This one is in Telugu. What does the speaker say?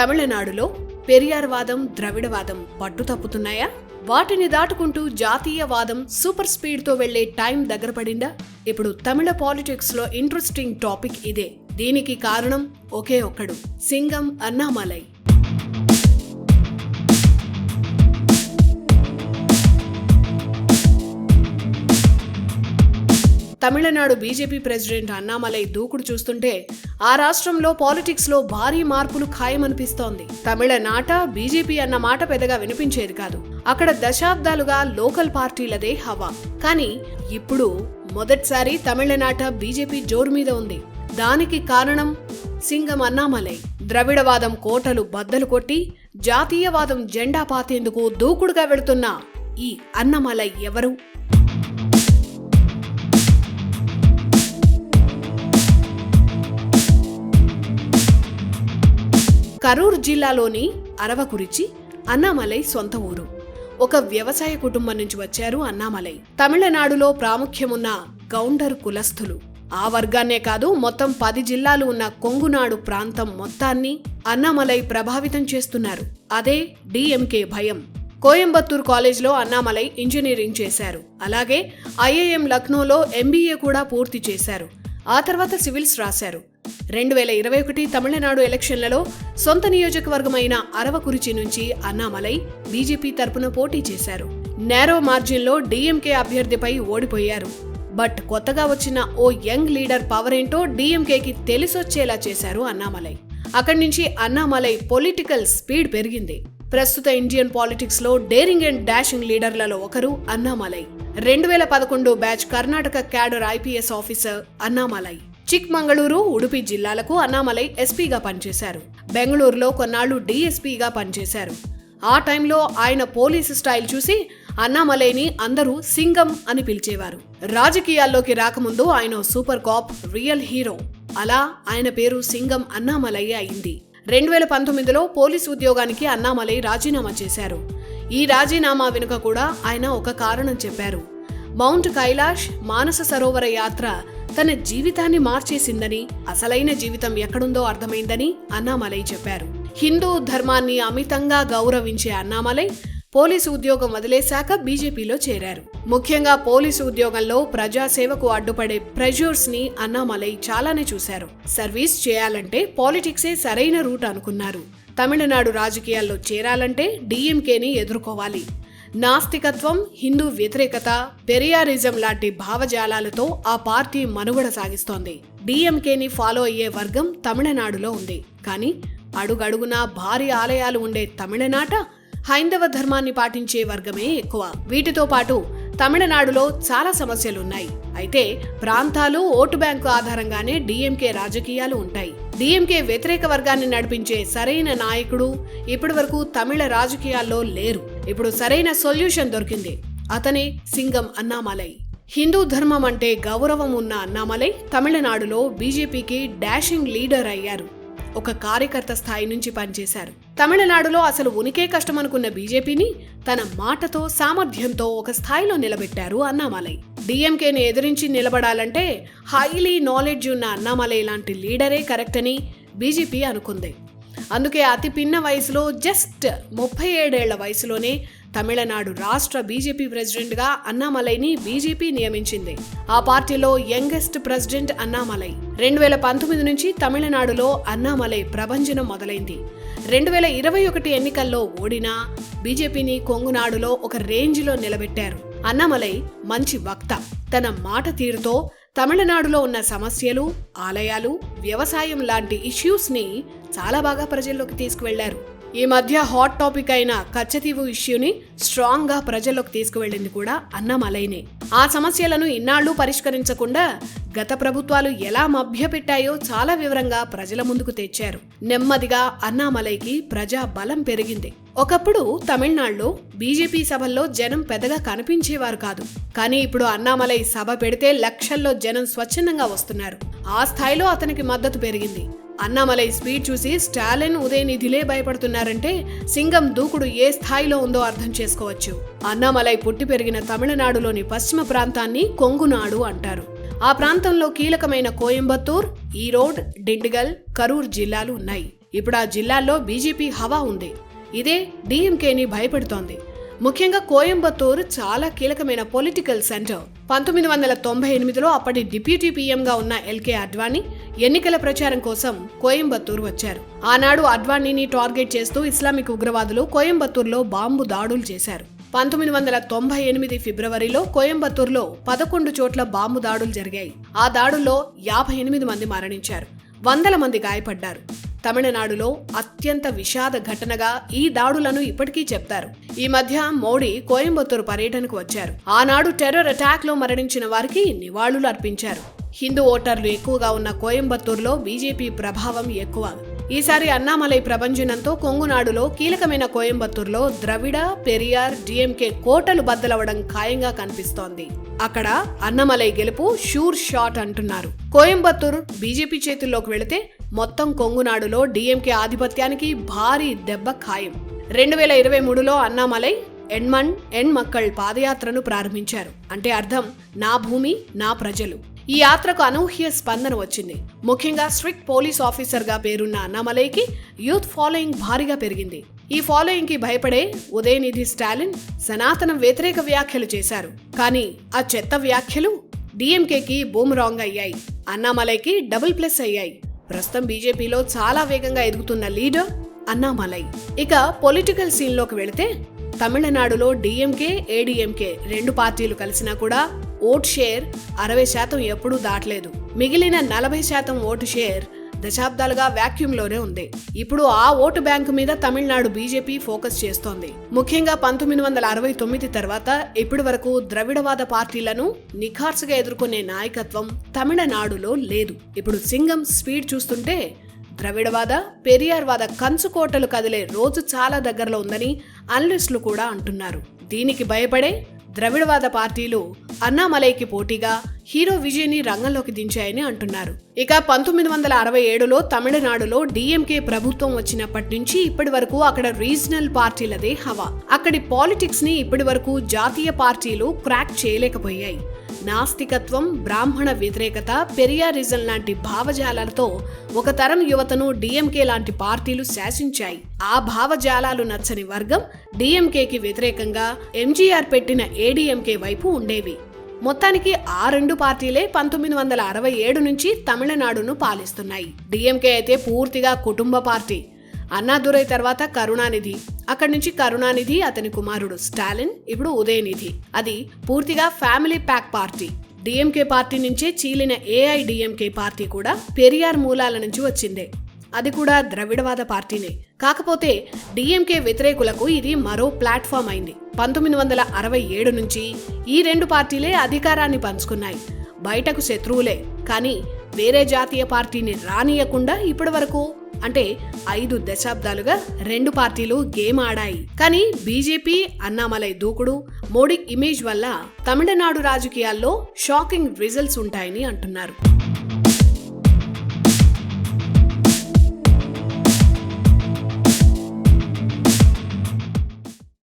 తమిళనాడులో పెరియార్వాదం ద్రవిడవాదం పట్టు తప్పుతున్నాయా? వాటిని దాటుకుంటూ జాతీయవాదం సూపర్ స్పీడ్తో వెళ్ళే టైం దగ్గర పడిందా? ఇప్పుడు తమిళ పాలిటిక్స్లో ఇంట్రెస్టింగ్ టాపిక్ ఇదే. దీనికి కారణం ఒకే ఒక్కడు సింగం అన్నామలై. తమిళనాడు బీజేపీ ప్రెసిడెంట్ అన్నామలై దూకుడు చూస్తుంటే ఆ రాష్ట్రంలో పాలిటిక్స్లో భారీ మార్పులు ఖాయమనిపిస్తోంది. తమిళనాట బీజేపీ అన్న మాట పెద్దగా వినిపించేది కాదు. అక్కడ దశాబ్దాలుగా లోకల్ పార్టీలదే హవా. కానీ ఇప్పుడు మొదటిసారి తమిళనాట బీజేపీ జోరు మీద ఉంది. దానికి కారణం సింగం అన్నామలై. ద్రవిడవాదం కోటలు బద్దలు కొట్టి జాతీయవాదం జెండా పాతేందుకు దూకుడుగా వెళుతున్న ఈ అన్నమలై ఎవరు? కరూర్ జిల్లాలోని అరవకురిచి అన్నామలై సొంత ఊరు. ఒక వ్యవసాయ కుటుంబం నుంచి వచ్చారు అన్నామలై. తమిళనాడులో ప్రాముఖ్యమున్న గౌండర్ కులస్థులు. ఆ వర్గాన్నే కాదు మొత్తం పది జిల్లాలు ఉన్న కొంగునాడు ప్రాంతం మొత్తాన్ని అన్నామలై ప్రభావితం చేస్తున్నారు. అదే డిఎంకే భయం. కోయంబత్తూర్ కాలేజ్లో అన్నామలై ఇంజనీరింగ్ చేశారు. అలాగే ఐఐఎం లక్నోలో ఎంబీఏ కూడా పూర్తి చేశారు. ఆ తర్వాత సివిల్స్ రాశారు. రెండు వేల ఇరవై ఒకటి తమిళనాడు ఎలక్షన్లలో సొంత నియోజకవర్గమైన అరవకురిచి నుంచి అన్నామలై బీజేపీ తరపున పోటీ చేశారు. నేరో మార్జిన్లో డీఎంకే అభ్యర్థిపై ఓడిపోయారు. బట్ కొత్తగా వచ్చిన ఓ యంగ్ లీడర్ పవర్ ఏంటో డీఎంకేకి తెలిసొచ్చేలా చేశారు అన్నామలై. అక్కడి నుంచి అన్నామలై పొలిటికల్ స్పీడ్ పెరిగింది. ప్రస్తుత ఇండియన్ పాలిటిక్స్లో డేరింగ్ అండ్ డాషింగ్ లీడర్లలో ఒకరు అన్నామలై. రెండు వేల పదకొండు batch Karnataka cadre IPS officer Annamalai. Chikmagalur Udupi జిల్లాలకు అన్నామలై ఎస్పీగా పనిచేశారు. బెంగళూరులో కొన్నాళ్ళు డీఎస్పీగా పనిచేశారు. ఆ టైంలో ఆయన పోలీసు స్టైల్ చూసి అన్నామలైని అందరూ సింగం అని పిలిచేవారు. రాజకీయాల్లోకి రాకముందు ఆయన సూపర్ కాప్ రియల్ హీరో. అలా ఆయన పేరు సింగం అన్నామలై అయింది. రెండు వేల పంతొమ్మిదిలో పోలీసు ఉద్యోగానికి అన్నామలై రాజీనామా చేశారు. ఈ రాజీనామా వెనుక కూడా ఆయన ఒక కారణం చెప్పారు. మౌంట్ కైలాష్ మానస సరోవర యాత్ర తన జీవితాన్ని మార్చేసిందని అసలైన జీవితం ఎక్కడుందో అర్థమైందని అన్నామలై చెప్పారు. హిందూ ధర్మాన్ని అమితంగా గౌరవించే అన్నామలై పోలీసు ఉద్యోగం వదిలేశాక బీజేపీలో చేరారు. ముఖ్యంగా పోలీసు ఉద్యోగంలో ప్రజాసేవకు అడ్డుపడే ప్రెజర్స్ని అన్నామలై చాలానే చూశారు. సర్వీస్ చేయాలంటే పాలిటిక్సే సరైన రూట్ అనుకున్నారు. తమిళనాడు రాజకీయాల్లో చేరాలంటే డీఎంకేని ఎదుర్కోవాలి. నాస్తికత్వం హిందూ వ్యతిరేకత పెరియారిజం లాంటి భావజాలాలతో ఆ పార్టీ మనుగడ సాగిస్తోంది. డీఎంకేని ఫాలో అయ్యే వర్గం తమిళనాడులో ఉంది. కానీ అడుగడుగునా భారీ ఆలయాలు ఉండే తమిళనాట హైందవ ధర్మాన్ని పాటించే వర్గమే ఎక్కువ. వీటితో పాటు తమిళనాడులో చాలా సమస్యలున్నాయి. అయితే ప్రాంతాలు ఓటు బ్యాంకు ఆధారంగానే డీఎంకే రాజకీయాలు ఉంటాయి. డిఎంకే వ్యతిరేక వర్గాన్ని నడిపించే సరైన నాయకుడు ఇప్పటి వరకు తమిళ రాజకీయాల్లో లేరు. ఇప్పుడు సరైన సొల్యూషన్ దొరికింది. అతనే సింగం అన్నామలై. హిందూ ధర్మం అంటే గౌరవం ఉన్న అన్నామలై తమిళనాడులో బీజేపీకి డాషింగ్ లీడర్ అయ్యారు. ఒక కార్యకర్త స్థాయి నుంచి పనిచేశారు. తమిళనాడులో అసలు ఉనికే కష్టమనుకున్న బీజేపీని తన మాటతో సామర్థ్యంతో ఒక స్థాయిలో నిలబెట్టారు అన్నామలై. డిఎంకేని ఎదిరించి నిలబడాలంటే హైలీ నాలెడ్జ్ ఉన్న అన్నామలై లాంటి లీడరే కరెక్ట్ అని బీజేపీ అనుకుంది. అందుకే అతి పిన్న వయసులో జస్ట్ ముప్పై ఏడేళ్ళ వయసులోనే తమిళనాడు రాష్ట్ర బీజేపీ ప్రెసిడెంట్గా అన్నామలైని బీజేపీ నియమించింది. ఆ పార్టీలో యంగెస్ట్ ప్రెసిడెంట్ అన్నామలై. రెండు వేల పంతొమ్మిది నుంచి తమిళనాడులో అన్నామలై ప్రభంజనం మొదలైంది. రెండు వేల ఇరవై ఒకటి ఎన్నికల్లో ఓడినా బీజేపీని కొంగునాడులో ఒక రేంజ్లో నిలబెట్టారు. అన్నామలై మంచి వక్త. తన మాట తీరుతో తమిళనాడులో ఉన్న సమస్యలు ఆలయాలు వ్యవసాయం లాంటి ఇష్యూస్ని చాలా బాగా ప్రజల్లోకి తీసుకువెళ్ళారు. ఈ మధ్య హాట్ టాపిక్ అయిన కచ్చతీవు ఇష్యూని స్ట్రాంగ్గా ప్రజల్లోకి తీసుకువెళ్ళింది కూడా అన్నామలైనే. ఆ సమస్యలను ఇన్నాళ్ళు పరిష్కరించకుండా గత ప్రభుత్వాలు ఎలా మభ్యపెట్టాయో చాలా వివరంగా ప్రజల ముందుకు తెచ్చారు. నెమ్మదిగా అన్నామలైకి ప్రజా బలం పెరిగింది. ఒకప్పుడు తమిళనాడులో బీజేపీ సభల్లో జనం పెద్దగా కనిపించేవారు కాదు. కానీ ఇప్పుడు అన్నామలై సభ పెడితే లక్షల్లో జనం స్వచ్ఛందంగా వస్తున్నారు. ఆ స్థాయిలో అతనికి మద్దతు పెరిగింది. అన్నామలై స్పీడ్ చూసి స్టాలిన్ ఉదయనిధిలే భయపడుతున్నారంటే సింగం దూకుడు ఏ స్థాయిలో ఉందో అర్థం చేసుకోవచ్చు. అన్నామలై పుట్టి పెరిగిన తమిళనాడులోని పశ్చిమ ప్రాంతాన్ని కొంగునాడు అంటారు. ఆ ప్రాంతంలో కీలకమైన కోయంబత్తూర్ ఈరోడ్ డిండిగల్ కరూర్ జిల్లాలు ఉన్నాయి. ఇప్పుడు ఆ జిల్లాల్లో బీజేపీ హవా ఉంది. ఇదే డీఎంకేని భయపెడుతోంది. ముఖ్యంగా కోయంబత్తూరు చాలా కీలకమైన పొలిటికల్ సెంటర్. పంతొమ్మిది వందల తొంభై ఎనిమిదిలో అప్పటి డిప్యూటీ పీఎంగా ఉన్న ఎల్కే అడ్వాణి ఎన్నికల ప్రచారం కోసం కోయంబత్తూరు వచ్చారు. ఆనాడు అడ్వాణిని టార్గెట్ చేస్తూ ఇస్లామిక్ ఉగ్రవాదులు కోయంబత్తూరులో బాంబు దాడులు చేశారు. పంతొమ్మిది వందల తొంభై ఎనిమిది ఫిబ్రవరిలో కోయంబత్తూరులో పదకొండు చోట్ల బాంబు దాడులు జరిగాయి. ఆ దాడుల్లో యాభై ఎనిమిది మంది మరణించారు. వందల మంది గాయపడ్డారు. తమిళనాడులో అత్యంత విషాద ఘటనగా ఈ దాడులను ఇప్పటికీ చెప్తారు. ఈ మధ్య మోడీ కోయంబత్తూరు పర్యటనకు వచ్చారు. ఆనాడు టెర్రర్ అటాక్లో మరణించిన వారికి నివాళులు అర్పించారు. హిందూ ఓటర్లు ఎక్కువగా ఉన్న కోయంబత్తూరులో బీజేపీ ప్రభావం ఎక్కువ. ఈసారి అన్నామలై ప్రభంజనంతో కొంగునాడులో కీలకమైన కోయంబత్తూరులో ద్రవిడ పెరియార్ డిఎంకే కోటలు బద్దలవడం ఖాయంగా కనిపిస్తోంది. అక్కడ అన్నమలై గెలుపు షూర్ షాట్ అంటున్నారు. కోయంబత్తూరు బీజేపీ చేతుల్లోకి వెళితే మొత్తం కొంగునాడులో డిఎంకే ఆధిపత్యానికి భారీ దెబ్బ ఖాయం. రెండు వేల ఇరవై మూడులో అన్నామలై ఎన్మన్ ఎన్ మక్కళ్ పాదయాత్రను ప్రారంభించారు. అంటే అర్థం నా భూమి నా ప్రజలు. ఈ యాత్రకు అనూహ్య స్పందన వచ్చింది. ముఖ్యంగా స్ట్రిక్ట్ పోలీస్ ఆఫీసర్గా పేరున్న అన్నామలైకి యూత్ ఫాలోయింగ్ భారీగా పెరిగింది. ఈ ఫాలోయింగ్కి భయపడే ఉదయనిధి స్టాలిన్ సనాతన వ్యతిరేక వ్యాఖ్యలు చేశారు. కానీ ఆ చెత్త వ్యాఖ్యలు డిఎంకేకి బూమరాంగ్ అయ్యాయి. అన్నామలైకి డబుల్ ప్లస్ అయ్యాయి. ప్రస్తుతం బీజేపీలో చాలా వేగంగా ఎదుగుతున్న లీడర్ అన్నామలై. ఇక పొలిటికల్ సీన్లోకి వెళితే తమిళనాడులో డిఎంకే ఏడీఎంకే రెండు పార్టీలు కలిసినా కూడా ఓట్ షేర్ అరవై శాతం ఎప్పుడూ దాటలేదు. మిగిలిన నలభై శాతం ఓటు షేర్ దశాబ్దాలుగా వ్యాక్యూమ్లోనే ఉంది. ఇప్పుడు ఆ ఓటు బ్యాంకు మీద తమిళనాడు బీజేపీ ఫోకస్ చేస్తోంది. ముఖ్యంగా పంతొమ్మిది వందల అరవై తొమ్మిది తర్వాత ఇప్పటి వరకు ద్రవిడవాద పార్టీలను నిఖార్సుగా ఎదుర్కొనే నాయకత్వం తమిళనాడులో లేదు. ఇప్పుడు సింగం స్పీడ్ చూస్తుంటే ద్రవిడవాద పెరియార్వాద కంచుకోటలు కదిలే రోజు చాలా దగ్గరలో ఉందని అనలిస్టులు కూడా అంటున్నారు. దీనికి భయపడే ద్రవిడవాద పార్టీలు అన్నామలైకి పోటీగా హీరో విజయ్ని రంగంలోకి దించాయని అంటున్నారు. ఇక పంతొమ్మిది వందల అరవై ఏడులో తమిళనాడులో డిఎంకే ప్రభుత్వం వచ్చినప్పటి నుంచి ఇప్పటి వరకు అక్కడ రీజనల్ పార్టీలదే హవా. అక్కడి పాలిటిక్స్ని ఇప్పటి వరకు జాతీయ పార్టీలు క్రాక్ చేయలేకపోయాయి. నాస్తికత్వం బ్రాహ్మణ వ్యతిరేకత పెరియారిజం లాంటి భావజాలాలతో ఒక తరం యువతను డిఎంకే లాంటి పార్టీలు శాసించాయి. ఆ భావజాలాలు నచ్చని వర్గం డిఎంకేకి వ్యతిరేకంగా ఎంజీఆర్ పెట్టిన ఏడీఎంకే వైపు ఉండేవి. మొత్తానికి ఆ రెండు పార్టీలే పంతొమ్మిది వందల అరవై ఏడు నుంచి తమిళనాడును పాలిస్తున్నాయి. డిఎంకే అయితే పూర్తిగా కుటుంబ పార్టీ. అన్నాదురై తర్వాత కరుణానిధి. అక్కడి నుంచి కరుణానిధి అతని కుమారుడు స్టాలిన్ ఇప్పుడు ఉదయనిధి. అది పూర్తిగా family pack party. DMK party నుంచే చీలిన ఏఐడిఎంకే పార్టీ కూడా పెరియార్ మూలాల నుంచి వచ్చిందే. అది కూడా ద్రవిడవాద పార్టీనే. కాకపోతే డిఎంకే వ్యతిరేకులకు ఇది మరో ప్లాట్ఫామ్ అయింది. పంతొమ్మిది వందల అరవై ఏడు నుంచి ఈ రెండు పార్టీలే అధికారాన్ని పంచుకున్నాయి. బయటకు శత్రువులే. కానీ వేరే జాతీయ పార్టీని రానియకుండా ఇప్పటి వరకు అంటే ఐదు దశాబ్దాలుగా రెండు పార్టీలు గేమ్ ఆడాయి. కానీ బీజేపీ అన్నామలై దూకుడు మోడీ ఇమేజ్ వల్ల తమిళనాడు రాజకీయాల్లో షాకింగ్ రిజల్ట్స్ ఉంటాయని అంటున్నారు.